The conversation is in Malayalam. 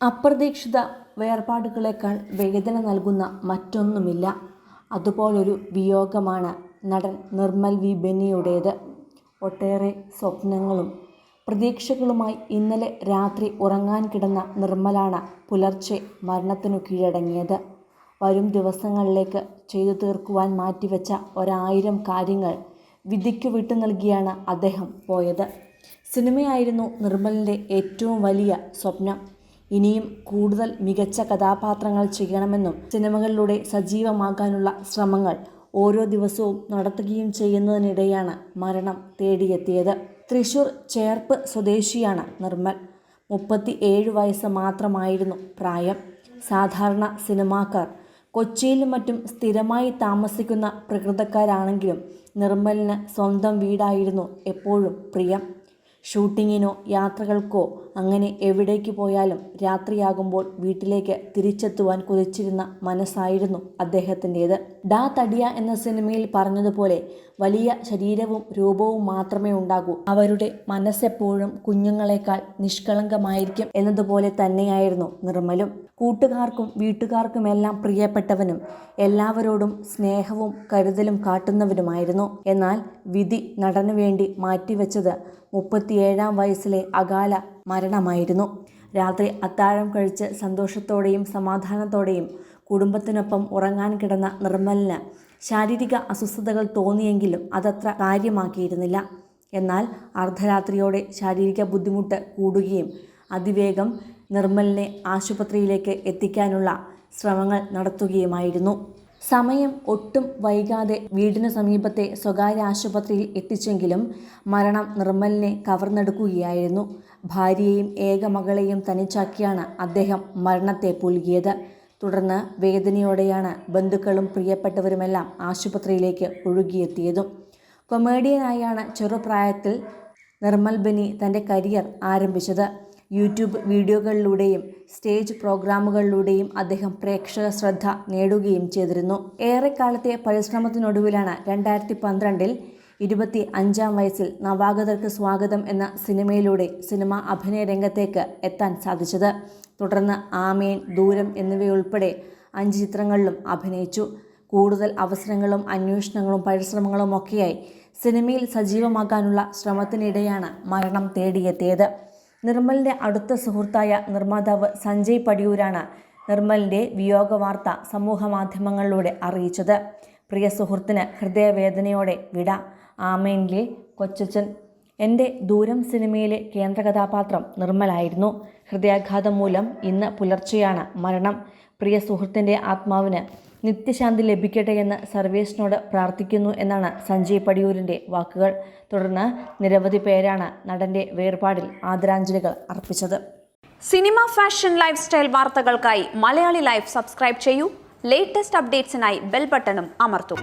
അപ്രതീക്ഷിത വേർപാടുകളേക്കാൾ വേദന നൽകുന്ന മറ്റൊന്നുമില്ല. അതുപോലൊരു വിയോഗമാണ് നടൻ നിർമ്മൽ വി. ബെന്നിയുടേത്. ഒട്ടേറെ സ്വപ്നങ്ങളും പ്രതീക്ഷകളുമായി ഇന്നലെ രാത്രി ഉറങ്ങാൻ കിടന്ന നിർമ്മലാണ് പുലർച്ചെ മരണത്തിനു കീഴടങ്ങിയത്. വരും ദിവസങ്ങളിലേക്ക് ചെയ്തു തീർക്കുവാൻ മാറ്റിവെച്ച ഒരായിരം കാര്യങ്ങൾ വിധിക്കു വിട്ടു നൽകിയാണ് അദ്ദേഹം പോയത്. സിനിമയായിരുന്നു നിർമ്മലിന്റെ ഏറ്റവും വലിയ സ്വപ്നം. ഇനിയും കൂടുതൽ മികച്ച കഥാപാത്രങ്ങൾ ചെയ്യണമെന്നും സിനിമകളിലൂടെ സജീവമാകാനുള്ള ശ്രമങ്ങൾ ഓരോ ദിവസവും നടത്തുകയും ചെയ്യുന്നതിനിടെയാണ് മരണം തേടിയെത്തിയത്. തൃശൂർ ചേർപ്പ് സ്വദേശിയാണ് നിർമ്മൽ. മുപ്പത്തി ഏഴ് വയസ്സ് മാത്രമായിരുന്നു പ്രായം. സാധാരണ സിനിമാക്കാർ കൊച്ചിയിലും മറ്റും സ്ഥിരമായി താമസിക്കുന്ന പ്രകൃതക്കാരാണെങ്കിലും നിർമ്മലിന് സ്വന്തം വീടായിരുന്നു എപ്പോഴും പ്രിയം. ഷൂട്ടിങ്ങിനോ യാത്രകൾക്കോ അങ്ങനെ എവിടേക്ക് പോയാലും രാത്രിയാകുമ്പോൾ വീട്ടിലേക്ക് തിരിച്ചെത്തുവാൻ കുതിച്ചിരുന്ന മനസ്സായിരുന്നു അദ്ദേഹത്തിന്റേത്. ഡാ തടിയ എന്ന സിനിമയിൽ പറഞ്ഞതുപോലെ വലിയ ശരീരവും രൂപവും മാത്രമേ ഉണ്ടാകൂ. അവരുടെ മനസ്സെപ്പോഴും കുഞ്ഞുങ്ങളെക്കാൾ നിഷ്കളങ്കമായിരിക്കും എന്നതുപോലെ തന്നെയായിരുന്നു നിർമ്മലും. കൂട്ടുകാർക്കും വീട്ടുകാർക്കുമെല്ലാം പ്രിയപ്പെട്ടവനും എല്ലാവരോടും സ്നേഹവും കരുതലും കാട്ടുന്നവരുമായിരുന്നു എന്നാൽ വിധി നടനു വേണ്ടി മാറ്റിവെച്ചത് മുപ്പത്തിയേഴാം വയസ്സിലെ അകാല മരണമായിരുന്നു. രാത്രി അത്താഴം കഴിച്ച് സന്തോഷത്തോടെയും സമാധാനത്തോടെയും കുടുംബത്തിനൊപ്പം ഉറങ്ങാൻ കിടന്ന നിർമ്മലിന് ശാരീരിക അസ്വസ്ഥതകൾ തോന്നിയെങ്കിലും അതത്ര കാര്യമാക്കിയിരുന്നില്ല. എന്നാൽ അർദ്ധരാത്രിയോടെ ശാരീരിക ബുദ്ധിമുട്ട് കൂടുകയും അതിവേഗം നിർമ്മലിനെ ആശുപത്രിയിലേക്ക് എത്തിക്കാനുള്ള ശ്രമങ്ങൾ നടത്തുകയുമായിരുന്നു. സമയം ഒട്ടും വൈകാതെ വീടിനു സമീപത്തെ സ്വകാര്യ ആശുപത്രിയിൽ എത്തിച്ചെങ്കിലും മരണം നിർമ്മലിനെ കവർന്നെടുക്കുകയായിരുന്നു. ഭാര്യയെയും ഏക മകളെയും തനിച്ചാക്കിയാണ് അദ്ദേഹം മരണത്തെ പുൽകിയത്. തുടർന്ന് വേദനയോടെയാണ് ബന്ധുക്കളും പ്രിയപ്പെട്ടവരുമെല്ലാം ആശുപത്രിയിലേക്ക് ഒഴുകിയെത്തിയതും. കൊമേഡിയനായാണ് ചെറുപ്രായത്തിൽ നിർമ്മൽ ബനി തന്റെ കരിയർ ആരംഭിച്ചത്. യൂട്യൂബ് വീഡിയോകളിലൂടെയും സ്റ്റേജ് പ്രോഗ്രാമുകളിലൂടെയും അദ്ദേഹം പ്രേക്ഷക ശ്രദ്ധ നേടുകയും ചെയ്തിരുന്നു. ഏറെക്കാലത്തെ പരിശ്രമത്തിനൊടുവിലാണ് രണ്ടായിരത്തി പന്ത്രണ്ടിൽ ഇരുപത്തി അഞ്ചാം വയസ്സിൽ നവാഗതർക്ക് സ്വാഗതം എന്ന സിനിമയിലൂടെ സിനിമ അഭിനയ രംഗത്തേക്ക് എത്താൻ സാധിച്ചത്. തുടർന്ന് ആമേൻ ദൂരം എന്നിവയുൾപ്പെടെ അഞ്ച് ചിത്രങ്ങളിലും അഭിനയിച്ചു. കൂടുതൽ അവസരങ്ങളും അന്വേഷണങ്ങളും പരിശ്രമങ്ങളും ഒക്കെയായി സിനിമയിൽ സജീവമാക്കാനുള്ള ശ്രമത്തിനിടെയാണ് മരണം തേടിയെത്തിയത്. നിർമ്മലിന്റെ അടുത്ത സുഹൃത്തായ നിർമ്മാതാവ് സഞ്ജയ് പടിയൂരാണ് നിർമ്മലിന്റെ വിയോഗ വാർത്ത സമൂഹ മാധ്യമങ്ങളിലൂടെ അറിയിച്ചത്. പ്രിയ സുഹൃത്തിന് ഹൃദയവേദനയോടെ വിട. ആമേനിലെ കൊച്ചച്ചൻ എന്റെ ദൂരം സിനിമയിലെ കേന്ദ്ര കഥാപാത്രം നിർമ്മലായിരുന്നു. ഹൃദയാഘാതം മൂലം ഇന്ന് പുലർച്ചെയാണ് മരണം. പ്രിയ സുഹൃത്തിന്റെ ആത്മാവിന് നിത്യശാന്തി ലഭിക്കട്ടെ എന്ന് സർവേസിനോട് പ്രാർത്ഥിക്കുന്നു എന്നാണ് സഞ്ജയ് പടിയൂരിന്റെ വാക്കുകൾ. തുടർന്ന് നിരവധി പേരാണ് നടന്റെ വേർപാടിൽ ആദരാഞ്ജലികൾ അർപ്പിച്ചത്. സിനിമ ഫാഷൻ ലൈഫ് സ്റ്റൈൽ വാർത്തകൾക്കായി മലയാളി ലൈഫ് സബ്സ്ക്രൈബ് ചെയ്യൂ. ലേറ്റസ്റ്റ് അപ്ഡേറ്റ്സിനായി ബെൽ ബട്ടണും അമർത്തും.